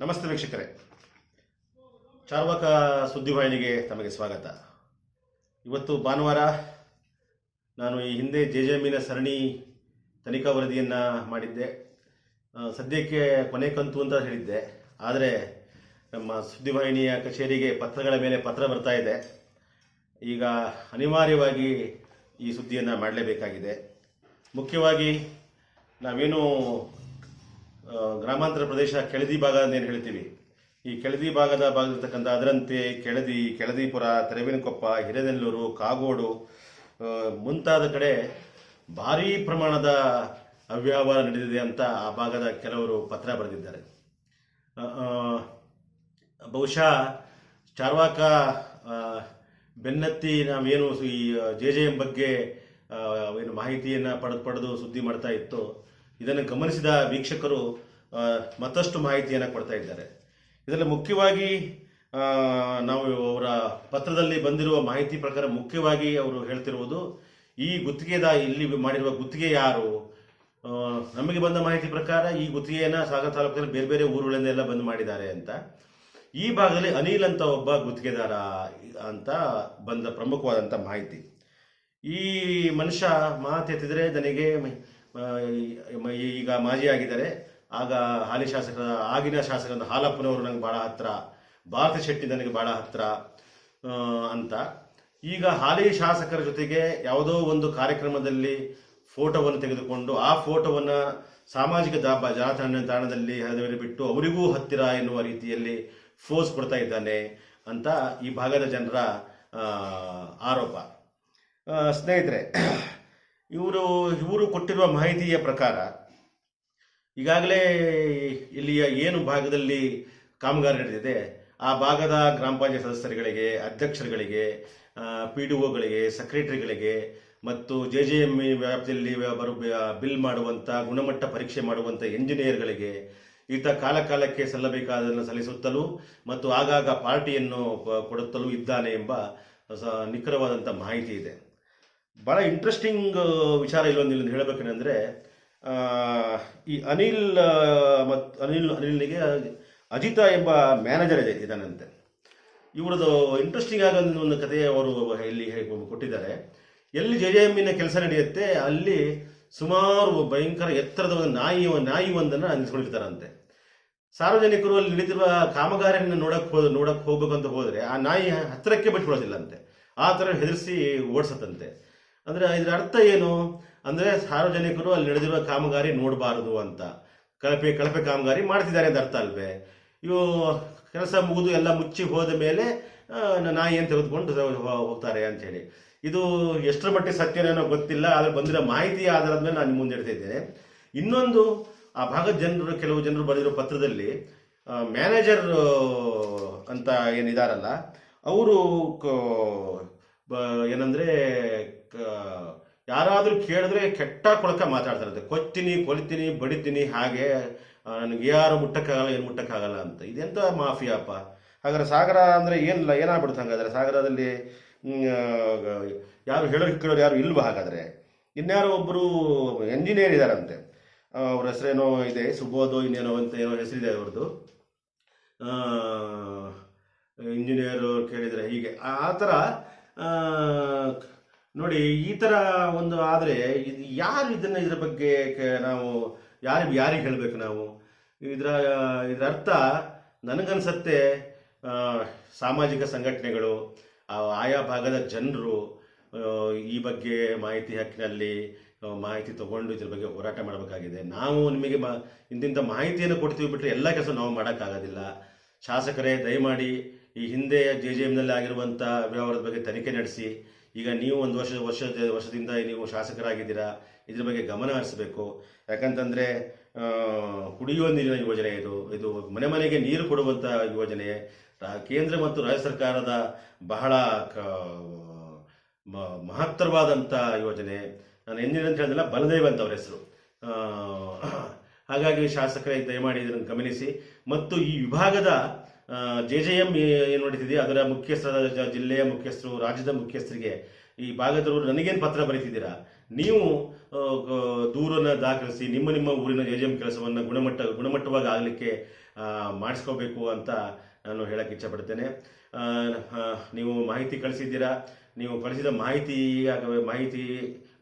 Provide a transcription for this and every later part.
ನಮಸ್ತೆ ವೀಕ್ಷಕರೇ. ಚಾರ್ವಾಕ ಸುದ್ದಿವಾಹಿನಿಗೆ ತಮಗೆ ಸ್ವಾಗತ. ಇವತ್ತು ಭಾನುವಾರ ನಾನು ಈ ಹಿಂದೆ ಜೆ ಜೆ ಎಮ್ಮಿನ ಸರಣಿ ತನಿಖಾ ವರದಿಯನ್ನು ಮಾಡಿದ್ದೆ. ಸದ್ಯಕ್ಕೆ ಕೊನೆ ಕಂತು ಅಂತ ಹೇಳಿದ್ದೆ. ಆದರೆ ನಮ್ಮ ಸುದ್ದಿವಾಹಿನಿಯ ಕಚೇರಿಗೆ ಪತ್ರಗಳ ಮೇಲೆ ಪತ್ರ ಬರ್ತಾ ಇದೆ. ಈಗ ಅನಿವಾರ್ಯವಾಗಿ ಈ ಸುದ್ದಿಯನ್ನು ಮಾಡಲೇಬೇಕಾಗಿದೆ. ಮುಖ್ಯವಾಗಿ ನಾವೇನು ಗ್ರಾಮಾಂತರ ಪ್ರದೇಶ ಕೆಳದಿ ಭಾಗ ಅಂತ ಏನು ಹೇಳ್ತೀವಿ? ಈ ಕೆಳದಿ ಭಾಗದ ಭಾಗದಲ್ಲಿರ್ತಕ್ಕಂಥ ಅದರಂತೆ, ಕೆಳದಿ, ಕೆಳದಿಪುರ, ತೆರವಿನಕೊಪ್ಪ, ಹಿರೇನೆಲ್ಲೂರು, ಕಾಗೋಡು ಮುಂತಾದ ಕಡೆ ಭಾರೀ ಪ್ರಮಾಣದ ಅವ್ಯವಹಾರ ನಡೆದಿದೆ ಅಂತ ಆ ಭಾಗದ ಕೆಲವರು ಪತ್ರ ಬರೆದಿದ್ದಾರೆ. ಬಹುಶಃ ಚಾರ್ವಾಕ ಬೆನ್ನತ್ತಿ ನಾವೇನು ಈ ಜೆ ಜೆ ಎಂ ಬಗ್ಗೆ ಏನು ಮಾಹಿತಿಯನ್ನು ಪಡೆದು ಪಡೆದು ಸುದ್ದಿ ಮಾಡ್ತಾ ಇತ್ತು. ಇದನ್ನು ಗಮನಿಸಿದ ವೀಕ್ಷಕರು ಮತ್ತಷ್ಟು ಮಾಹಿತಿಯನ್ನು ಕೊಡ್ತಾ ಇದ್ದಾರೆ. ಇದರಲ್ಲಿ ಮುಖ್ಯವಾಗಿ ನಾವು ಅವರ ಪತ್ರದಲ್ಲಿ ಬಂದಿರುವ ಮಾಹಿತಿ ಪ್ರಕಾರ ಮುಖ್ಯವಾಗಿ ಅವರು ಹೇಳ್ತಿರುವುದು, ಈ ಗುತ್ತಿಗೆದ ಇಲ್ಲಿ ಮಾಡಿರುವ ಗುತ್ತಿಗೆ ಯಾರು? ನಮಗೆ ಬಂದ ಮಾಹಿತಿ ಪ್ರಕಾರ ಈ ಗುತ್ತಿಗೆಯನ್ನು ಸಾಗರ ತಾಲೂಕಿನಲ್ಲಿ ಬೇರೆ ಬೇರೆ ಊರುಗಳಿಂದ ಎಲ್ಲ ಬಂದು ಮಾಡಿದ್ದಾರೆ ಅಂತ. ಈ ಭಾಗದಲ್ಲಿ ಅನಿಲ್ ಅಂತ ಒಬ್ಬ ಗುತ್ತಿಗೆದಾರ ಅಂತ ಬಂದ ಪ್ರಮುಖವಾದಂಥ ಮಾಹಿತಿ. ಈ ಮನುಷ್ಯ ಮಾತೆತ್ತಿದ್ರೆ ನನಗೆ ಈಗ ಮಾಜಿ ಆಗಿದ್ದಾರೆ. ಆಗ ಹಾಲಿ ಶಾಸಕರ ಆಗಿನ ಶಾಸಕರ ಹಾಲಪ್ಪನವರು ನನಗೆ ಬಹಳ ಹತ್ರ, ಭಾರತ ಶೆಟ್ಟಿ ನನಗೆ ಬಹಳ ಹತ್ರ ಅಂತ. ಈಗ ಹಾಲಿ ಶಾಸಕರ ಜೊತೆಗೆ ಯಾವುದೋ ಒಂದು ಕಾರ್ಯಕ್ರಮದಲ್ಲಿ ಫೋಟೋವನ್ನು ತೆಗೆದುಕೊಂಡು ಆ ಫೋಟೋವನ್ನು ಸಾಮಾಜಿಕ ದಾಬ ಜಾಲತಾಣ ತಾಣದಲ್ಲಿ ಹರಿದು ಬಿಟ್ಟು ಅವರಿಗೂ ಹತ್ತಿರ ಎನ್ನುವ ರೀತಿಯಲ್ಲಿ ಫೋಸ್ ಕೊಡ್ತಾ ಇದ್ದಾನೆ ಅಂತ ಈ ಭಾಗದ ಜನರ ಆರೋಪ. ಸ್ನೇಹಿತರೆ, ಇವರು ಇವರು ಕೊಟ್ಟಿರುವ ಮಾಹಿತಿಯ ಪ್ರಕಾರ ಈಗಾಗಲೇ ಇಲ್ಲಿಯ ಏನು ಭಾಗದಲ್ಲಿ ಕಾಮಗಾರಿ ನಡೆದಿದೆ, ಆ ಭಾಗದ ಗ್ರಾಮ ಪಂಚಾಯತ್ ಸದಸ್ಯರುಗಳಿಗೆ, ಅಧ್ಯಕ್ಷರುಗಳಿಗೆ ಪಿ ಡಿ ಒಗಳಿಗೆ ಸೆಕ್ರೆಟರಿಗಳಿಗೆ ಮತ್ತು ಜೆ ಜೆ ಎಂ ಇ ವ್ಯಾಪ್ತಿಯಲ್ಲಿ ಬಿಲ್ ಮಾಡುವಂಥ ಗುಣಮಟ್ಟ ಪರೀಕ್ಷೆ ಮಾಡುವಂಥ ಎಂಜಿನಿಯರ್ಗಳಿಗೆ ಈತ ಕಾಲಕಾಲಕ್ಕೆ ಸಲ್ಲಬೇಕಾದನ್ನು ಸಲ್ಲಿಸುತ್ತಲೂ ಮತ್ತು ಆಗಾಗ ಪಾರ್ಟಿಯನ್ನು ಕೊಡುತ್ತಲೂ ಇದ್ದಾನೆ ಎಂಬ ನಿಖರವಾದಂಥ ಮಾಹಿತಿ ಇದೆ. ಭಾಳ ಇಂಟ್ರೆಸ್ಟಿಂಗ್ ವಿಚಾರ ಇಲ್ಲೊಂದು ಇಲ್ಲಿ ಹೇಳಬೇಕಂದ್ರೆ ಈ ಅನಿಲ್ ಮತ್ತು ಅನಿಲ್, ಅನಿಲ್ನಿಗೆ ಅಜಿತ ಎಂಬ ಮ್ಯಾನೇಜರ್ ಇದೆ, ಇದಾನಂತೆ. ಇವರದು ಇಂಟ್ರೆಸ್ಟಿಂಗ್ ಆಗ ಒಂದು ಕಥೆ ಅವರು ಇಲ್ಲಿ ಕೊಟ್ಟಿದ್ದಾರೆ. ಎಲ್ಲಿ ಜೆ ಜೆ ಎಮ್ಮಿನ ಕೆಲಸ ನಡೆಯುತ್ತೆ, ಅಲ್ಲಿ ಸುಮಾರು ಭಯಂಕರ ಎತ್ತರದ ಒಂದು ನಾಯಿ ನಾಯಿ ಒಂದನ್ನು ನಿಲ್ಲಿಸ್ಕೊಂಡಿರ್ತಾರಂತೆ ಸಾರ್ವಜನಿಕರು ಅಲ್ಲಿ ನಡೀತಿರುವ ಕಾಮಗಾರಿಯನ್ನು ನೋಡಕ್ಕೆ ಹೋದ ನೋಡಕ್ಕೆ ಹೋಗ್ಬೇಕಂತ ಹೋದ್ರೆ ಆ ನಾಯಿ ಹತ್ತಿರಕ್ಕೆ ಬಿಟ್ಕೊಳ್ಳೋದಿಲ್ಲಂತೆ ಆ ಥರ ಹೆದರಿಸಿ ಓಡಿಸತ್ತಂತೆ. ಅಂದರೆ ಇದರ ಅರ್ಥ ಏನು? ಅಂದ್ರೆ ಸಾರ್ವಜನಿಕರು ಅಲ್ಲಿ ನಡೆದಿರುವ ಕಾಮಗಾರಿ ನೋಡಬಾರದು ಅಂತ. ಕಳಪೆ ಕಳಪೆ ಕಾಮಗಾರಿ ಮಾಡ್ತಿದ್ದಾರೆ ಅಂತ ಅರ್ಥ ಅಲ್ವೇ? ಇವು ಕೆಲಸ ಮುಗಿದು ಎಲ್ಲ ಮುಚ್ಚಿ ಹೋದ ಮೇಲೆ ನಾಯಿ ಅಂತ ತೆಗೆದುಕೊಂಡು ಹೋಗ್ತಾರೆ ಅಂತ ಹೇಳಿ. ಇದು ಎಷ್ಟರ ಮಟ್ಟಿಗೆ ಸತ್ಯನೇನೋ ಗೊತ್ತಿಲ್ಲ, ಆದರೆ ಬಂದಿರೋ ಮಾಹಿತಿ ಆಧಾರದ ಮೇಲೆ ನಾನು ಮುಂದೆ ಇದ್ದೇನೆ. ಇನ್ನೊಂದು, ಆ ಭಾಗದ ಜನರು ಕೆಲವು ಜನರು ಬರೆದಿರೋ ಪತ್ರದಲ್ಲಿ ಮ್ಯಾನೇಜರ್ ಅಂತ ಏನಿದಾರಲ್ಲ, ಅವರು ಏನಂದರೆ ಯಾರಾದ್ರೂ ಕೇಳಿದ್ರೆ ಕೆಟ್ಟ ಕೊಳಕ ಮಾತಾಡ್ತಾರಂತೆ. ಕೊಚ್ತೀನಿ ಕೊಲಿತೀನಿ, ಬಡಿತೀನಿ, ಹಾಗೆ ನನಗೆ ಯಾರು ಮುಟ್ಟಕ್ಕಾಗಲ್ಲ, ಏನು ಮುಟ್ಟಕ್ಕಾಗಲ್ಲ ಅಂತ. ಇದೆಂತ ಮಾಫಿಯಾಪ್ಪ ಹಾಗಾದ್ರೆ ಸಾಗರ ಅಂದ್ರೆ ಏನಿಲ್ಲ, ಏನಾಗ್ಬಿಡುತ್ತೆ ಹಾಗಾದ್ರೆ? ಸಾಗರದಲ್ಲಿ ಯಾರು ಹೇಳೋರು ಕೇಳೋರು ಯಾರು ಇಲ್ವಾ ಹಾಗಾದ್ರೆ? ಇನ್ಯಾರೋ ಒಬ್ಬರು ಎಂಜಿನಿಯರ್ ಇದ್ದಾರಂತೆ ಅವ್ರ ಹೆಸರೇನೋ ಇದೆ, ಸುಬೋಧೋ ಇನ್ನೇನೋ ಅಂತ ಏನೋ ಹೆಸರಿದೆ ಅವ್ರದ್ದು ಇಂಜಿನಿಯರ್ ಕೇಳಿದರೆ ಹೀಗೆ. ಆ ಥರ ನೋಡಿ, ಈ ಥರ ಒಂದು ಆದರೆ ಯಾರು ಇದನ್ನ ಇದರ ಬಗ್ಗೆ ನಾವು ಯಾರು, ಯಾರಿಗೆ ಹೇಳಬೇಕು ನಾವು? ಇದರ ಇದರ ಅರ್ಥ ನನಗನ್ಸತ್ತೆ ಸಾಮಾಜಿಕ ಸಂಘಟನೆಗಳು ಆಯಾ ಭಾಗದ ಜನರು ಈ ಬಗ್ಗೆ ಮಾಹಿತಿ ಹಕ್ಕಿನಲ್ಲಿ ಮಾಹಿತಿ ತಗೊಂಡು ಇದ್ರ ಬಗ್ಗೆ ಹೋರಾಟ ಮಾಡಬೇಕಾಗಿದೆ. ನಾವು ನಿಮಗೆ ಮಾ ಇಂತಿಂಥ ಮಾಹಿತಿಯನ್ನು ಕೊಡ್ತೀವಿ ಬಿಟ್ಟರೆ ಎಲ್ಲ ಕೆಲಸ ನಾವು ಮಾಡೋಕ್ಕಾಗೋದಿಲ್ಲ. ಶಾಸಕರೇ, ದಯಮಾಡಿ ಈ ಹಿಂದೆ ಜೆ ಜೆ ಎಮ್ನಲ್ಲಿ ಆಗಿರುವಂಥ ವ್ಯವಹಾರದ ಬಗ್ಗೆ ತನಿಖೆ ನಡೆಸಿ. ಈಗ ನೀವು ಒಂದು ವರ್ಷ ವರ್ಷ ವರ್ಷದಿಂದ ನೀವು ಶಾಸಕರಾಗಿದ್ದೀರಾ, ಇದ್ರ ಬಗ್ಗೆ ಗಮನ ಹರಿಸಬೇಕು. ಯಾಕಂತಂದರೆ ಕುಡಿಯುವ ನೀರಿನ ಯೋಜನೆ ಇದು ಇದು ಮನೆ ಮನೆಗೆ ನೀರು ಕೊಡುವಂಥ ಯೋಜನೆ. ಕೇಂದ್ರ ಮತ್ತು ರಾಜ್ಯ ಸರ್ಕಾರದ ಬಹಳ ಕ- ಮಹತ್ತರವಾದಂಥ ಯೋಜನೆ. ನಾನು ಎಂಜಿನಿಯರ್ ಅಂತ ಹೇಳಿದ್ರೆ ಬಲದೇವ್ ಅಂತ ಅವ್ರ ಹೆಸರು. ಹಾಗಾಗಿ ಶಾಸಕರೇ, ದಯಮಾಡಿ ಇದನ್ನು ಗಮನಿಸಿ. ಮತ್ತು ಈ ವಿಭಾಗದ ಜೆ ಜೆ ಎಂ ಏನು ನಡೀತಿದೆ ಅದರ ಮುಖ್ಯಸ್ಥರ ಜಿಲ್ಲೆಯ ಮುಖ್ಯಸ್ಥರು, ರಾಜ್ಯದ ಮುಖ್ಯಸ್ಥರಿಗೆ ಈ ಭಾಗದವರು ನನಗೇನು ಪತ್ರ ಬರೀತಿದ್ದೀರಾ? ನೀವು ದೂರನ್ನು ದಾಖಲಿಸಿ, ನಿಮ್ಮ ನಿಮ್ಮ ಊರಿನ ಜೆ ಜೆ ಎಂ ಕೆಲಸವನ್ನು ಗುಣಮಟ್ಟ, ಗುಣಮಟ್ಟವಾಗಿ ಆಗಲಿಕ್ಕೆ ಮಾಡಿಸ್ಕೋಬೇಕು ಅಂತ ನಾನು ಹೇಳಕ್ಕೆ ಇಚ್ಛಪಡ್ತೇನೆ. ನೀವು ಮಾಹಿತಿ ಕಳಿಸಿದ್ದೀರಾ? ನೀವು ಕಳಿಸಿದ ಮಾಹಿತಿ ಮಾಹಿತಿ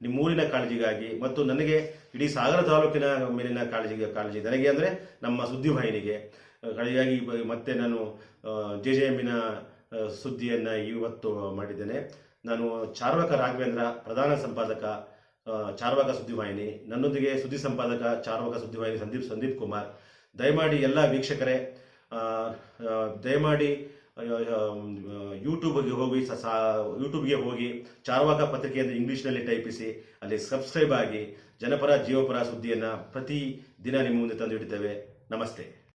ನಿಮ್ಮೂರಿನ ಕಾಳಜಿಗಾಗಿ ಮತ್ತು ನನಗೆ ಇಡೀ ಸಾಗರ ತಾಲೂಕಿನ ಮೇಲಿನ ಕಾಳಜಿಗೆ, ಕಾಳಜಿ ನನಗೆ ಅಂದರೆ ನಮ್ಮ ಸುದ್ದಿವಾಹಿನಿಗೆ ಕಾಳಜಿಗಾಗಿ ಬ- ಮತ್ತೆ ನಾನು ಜೆ ಜೆ ಎಮ್ಮಿನ ಸುದ್ದಿಯನ್ನು ಇವತ್ತು ಮಾಡಿದ್ದೇನೆ. ನಾನು ಚಾರ್ವಕ ರಾಘವೇಂದ್ರ, ಪ್ರಧಾನ ಸಂಪಾದಕ ಚಾರ್ವಕ ಸುದ್ದಿವಾಹಿನಿ ನನ್ನೊಂದಿಗೆ ಸುದ್ದಿ ಸಂಪಾದಕ, ಚಾರ್ವಾಕ ಸುದ್ದಿವಾಹಿನಿ ಸಂದೀಪ್ ಸಂದೀಪ್ ಕುಮಾರ್. ದಯಮಾಡಿ ಎಲ್ಲ ವೀಕ್ಷಕರೇ ದಯಮಾಡಿ ಯೂಟ್ಯೂಬ್ಗೆ ಹೋಗಿ ಸ- ಯೂಟ್ಯೂಬ್ಗೆ ಹೋಗಿ ಚಾರ್ವಾಕ ಪತ್ರಿಕೆ ಪತ್ರಿಕೆಯನ್ನು ಇಂಗ್ಲೀಷ್ನಲ್ಲಿ ಟೈಪಿಸಿ, ಅಲ್ಲಿ ಸಬ್ಸ್ಕ್ರೈಬ್ ಆಗಿ ಜನಪರ, ಜೀವಪರ ಸುದ್ದಿಯನ್ನು ಪ್ರತಿ ದಿನ ನಿಮ್ಮ ಮುಂದೆ ತಂದು ಇಡ್ತೇವೆ ನಮಸ್ತೆ.